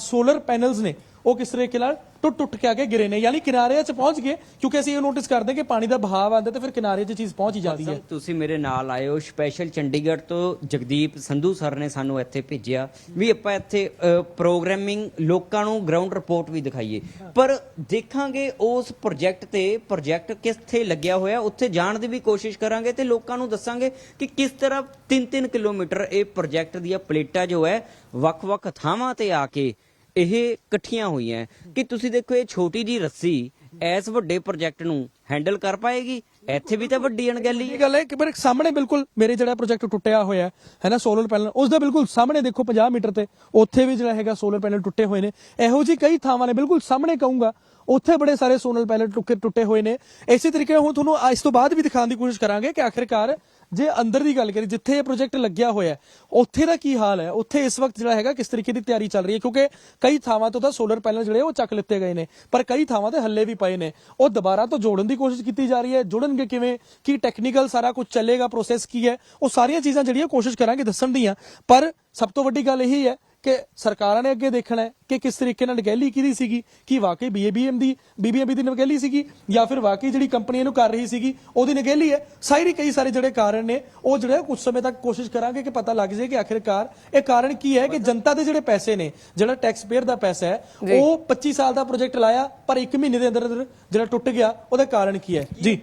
S2: ਸੋਲਰ ਪੈਨਲਸ ਨੇ, ਉਹ ਕਿਸ ਤਰੀਕੇ ਨਾਲ ਟੁੱਟ ਟੁੱਟ ਕੇ ਆ ਗਿਰੇ ਨੇ, ਯਾਨੀ ਕਿਨਾਰਿਆਂ 'ਚ ਪਹੁੰਚ ਗਏ, ਕਿਉਂਕਿ ਅਸੀਂ ਇਹ ਨੋਟਿਸ ਕਰਦੇ ਕਿ ਪਾਣੀ ਦਾ ਬਹਾਵ ਆਉਂਦਾ ਤੇ ਫਿਰ ਕਿਨਾਰੇ 'ਚ ਚੀਜ਼ ਪਹੁੰਚ ਹੀ ਜਾਂਦੀ ਹੈ।
S3: ਤੁਸੀਂ ਮੇਰੇ ਨਾਲ ਆਏ ਹੋ ਸਪੈਸ਼ਲ ਚੰਡੀਗੜ੍ਹ ਤੋਂ ਜਗਦੀਪ ਸੰਧੂ ਸਰ ਨੇ ਸਾਨੂੰ ਇੱਥੇ ਭੇਜਿਆ ਵੀ ਆਪਾਂ ਇੱਥੇ ਪ੍ਰੋਗਰਾਮਿੰਗ ਲੋਕਾਂ ਨੂੰ ਗਰਾਊਂਡ ਰਿਪੋਰਟ ਵੀ ਦਿਖਾਈਏ। ਪਰ ਦੇਖਾਂਗੇ ਉਸ ਪ੍ਰੋਜੈਕਟ ਤੇ ਪ੍ਰੋਜੈਕਟ ਕਿੱਥੇ ਲੱਗਿਆ ਹੋਇਆ, ਉੱਥੇ ਜਾਣ ਦੀ ਵੀ ਕੋਸ਼ਿਸ਼ ਕਰਾਂਗੇ ਤੇ ਲੋਕਾਂ ਨੂੰ ਦੱਸਾਂਗੇ ਕਿ ਕਿਸ ਤਰ੍ਹਾਂ 3-3 ਕਿਲੋਮੀਟਰ ਇਹ ਪ੍ਰੋਜੈਕਟ ਦੀਆਂ ਪਲੇਟਾਂ ਜੋ ਹੈ, ਵੱਖ-ਵੱਖ ਥਾਵਾਂ ਤੇ ਆ ਕੇ ਇਹ ਇਕੱਠੀਆਂ ਹੋਈਆਂ ਕਿ ਤੁਸੀਂ ਦੇਖੋ ਇਹ ਛੋਟੀ ਜੀ ਰੱਸੀ ਇਸ ਵੱਡੇ ਪ੍ਰੋਜੈਕਟ ਨੂੰ ਹੈਂਡਲ ਕਰ ਪਾਏਗੀ? ਇੱਥੇ ਵੀ ਤਾਂ ਵੱਡੀ ਅਣਗਹਿਲੀ
S2: ਇਹ ਗੱਲ ਹੈ ਕਿ ਮੇਰੇ ਸਾਹਮਣੇ ਬਿਲਕੁਲ ਮੇਰੇ ਜਿਹੜਾ ਪ੍ਰੋਜੈਕਟ ਟੁੱਟਿਆ ਹੋਇਆ ਹੈ ਨਾ ਸੋਲਰ ਪੈਨਲ ਉਸ ਦੇ ਬਿਲਕੁਲ ਸਾਹਮਣੇ ਦੇਖੋ 50 ਮੀਟਰ ਤੇ, ਉੱਥੇ ਵੀ ਜਿਹੜਾ ਹੈਗਾ ਸੋਲਰ ਪੈਨਲ ਟੁੱਟੇ ਹੋਏ ਨੇ। ਇਹੋ ਜੀ ਕਈ ਥਾਵਾਂ ਨੇ, ਬਿਲਕੁਲ ਸਾਹਮਣੇ ਕਹੂੰਗਾ, ਉੱਥੇ ਬੜੇ ਸਾਰੇ ਸੋਲਰ ਪੈਨਲ ਟੁੱਕੇ ਟੁੱਟੇ ਹੋਏ ਨੇ। ਇਸੇ ਤਰੀਕੇ ਨਾਲ ਹੁਣ ਤੁਹਾਨੂੰ, ਇਸ ਤੋਂ ਬਾਅਦ ਵੀ ਦਿਖਾਉਣ ਦੀ ਕੋਸ਼ਿਸ਼ ਕਰਾਂਗੇ ਕਿ ਆਖਿਰਕਾਰ ਜੇ ਅੰਦਰ ਦੀ ਗੱਲ ਕਰੀ ਜਿੱਥੇ ਇਹ ਪ੍ਰੋਜੈਕਟ ਲੱਗਿਆ ਹੋਇਆ ਉੱਥੇ ਦਾ ਕੀ ਹਾਲ ਹੈ? ਉੱਥੇ ਇਸ ਵਕਤ ਜਿਹੜਾ ਹੈਗਾ, ਕਿਸ ਤਰੀਕੇ ਦੀ ਤਿਆਰੀ ਚੱਲ ਰਹੀ ਹੈ? ਕਿਉਂਕਿ ਕਈ ਥਾਵਾਂ ਤੋਂ ਤਾਂ ਸੋਲਰ ਪੈਨਲ ਜਿਹੜੇ ਉਹ ਚੱਕ ਲਿੱਤੇ ਗਏ ਨੇ, ਪਰ ਕਈ ਥਾਵਾਂ ਤੇ ਹੱਲੇ ਵੀ ਪਏ ਨੇ। ਉਹ ਦੁਬਾਰਾ ਤੋਂ ਜੋੜਨ ਦੀ ਕੋਸ਼ਿਸ਼ ਕੀਤੀ ਜਾ ਰਹੀ ਹੈ। ਜੁੜਨਗੇ ਕਿਵੇਂ? ਕੀ ਟੈਕਨੀਕਲ ਸਾਰਾ ਕੁਝ ਚੱਲੇਗਾ? ਪ੍ਰੋਸੈਸ ਕੀ ਹੈ? ਉਹ ਸਾਰੀਆਂ ਚੀਜ਼ਾਂ ਜਿਹੜੀਆਂ ਕੋਸ਼ਿਸ਼ ਕਰਾਂਗੇ ਦੱਸਣ ਦੀਆਂ। ਪਰ ਸਭ ਤੋਂ ਵੱਡੀ ਗੱਲ ਇਹੀ ਹੈ ਕਿ ਸਰਕਾਰਾਂ ਨੇ ਅੱਗੇ ਦੇਖਣਾ ਹੈ ਕਿ ਕਿਸ ਤਰੀਕੇ ਨਾਲ ਨਗਹਿਲੀ ਕਿਹਦੀ ਸੀਗੀ ਕੀ ਵਾਕਈ ਬੀਏਬੀਐਮ ਦੀ ਬੀਬੀਐਮਬੀ ਦੀ ਨਗਹਿਲੀ ਸੀਗੀ ਜਾਂ ਫਿਰ ਵਾਕਈ ਜਿਹੜੀ ਕੰਪਨੀ ਇਹਨੂੰ ਕਰ ਰਹੀ ਸੀਗੀ ਉਹਦੀ ਨਗਹਿਲੀ ਹੈ। ਸਾਰੀ ਕਈ ਸਾਰੇ ਜਿਹੜੇ ਕਾਰਨ ਨੇ ਉਹ ਜਿਹੜੇ ਕੁਝ ਸਮੇਂ ਤੱਕ ਕੋਸ਼ਿਸ਼ ਕਰਾਂਗੇ ਕਿ ਪਤਾ ਲੱਗ ਜਾਏ ਕਿ ਆਖਿਰਕਾਰ ਇਹ ਕਾਰਨ ਕੀ ਹੈ ਕਿ ਜਨਤਾ ਦੇ ਜਿਹੜੇ ਪੈਸੇ ਨੇ ਜਿਹੜਾ ਟੈਕਸ ਪੇਅਰ ਦਾ ਪੈਸਾ ਹੈ ਉਹ 25 ਸਾਲ ਦਾ ਪ੍ਰੋਜੈਕਟ ਲਾਇਆ ਪਰ 1 ਮਹੀਨੇ ਦੇ ਅੰਦਰ ਅੰਦਰ ਜਿਹੜਾ ਟੁੱਟ ਗਿਆ ਉਹਦਾ ਕਾਰਨ ਕੀ ਹੈ? ਜੀ।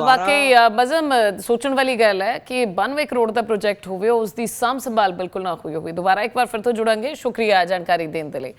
S1: ਵਾਕਈ ਅ, ਸੋਚਣ ਵਾਲੀ ਗੱਲ ਹੈ ਕਿ 92 ਕਰੋੜ ਦਾ ਪ੍ਰੋਜੈਕਟ ਹੋਵੇ ਉਸ ਦੀ ਸਾਂਭ ਸੰਭਾਲ ਬਿਲਕੁਲ ਨਾ ਹੋਈ ਹੋਵੇ। ਦੁਬਾਰਾ ਇੱਕ ਵਾਰ ਫਿਰ ਤੋਂ ਜੁੜਾਂਗੇ। ਸ਼ੁਕਰੀਆ ਜਾਣਕਾਰੀ ਦੇਣ ਦੇ ਲਈ।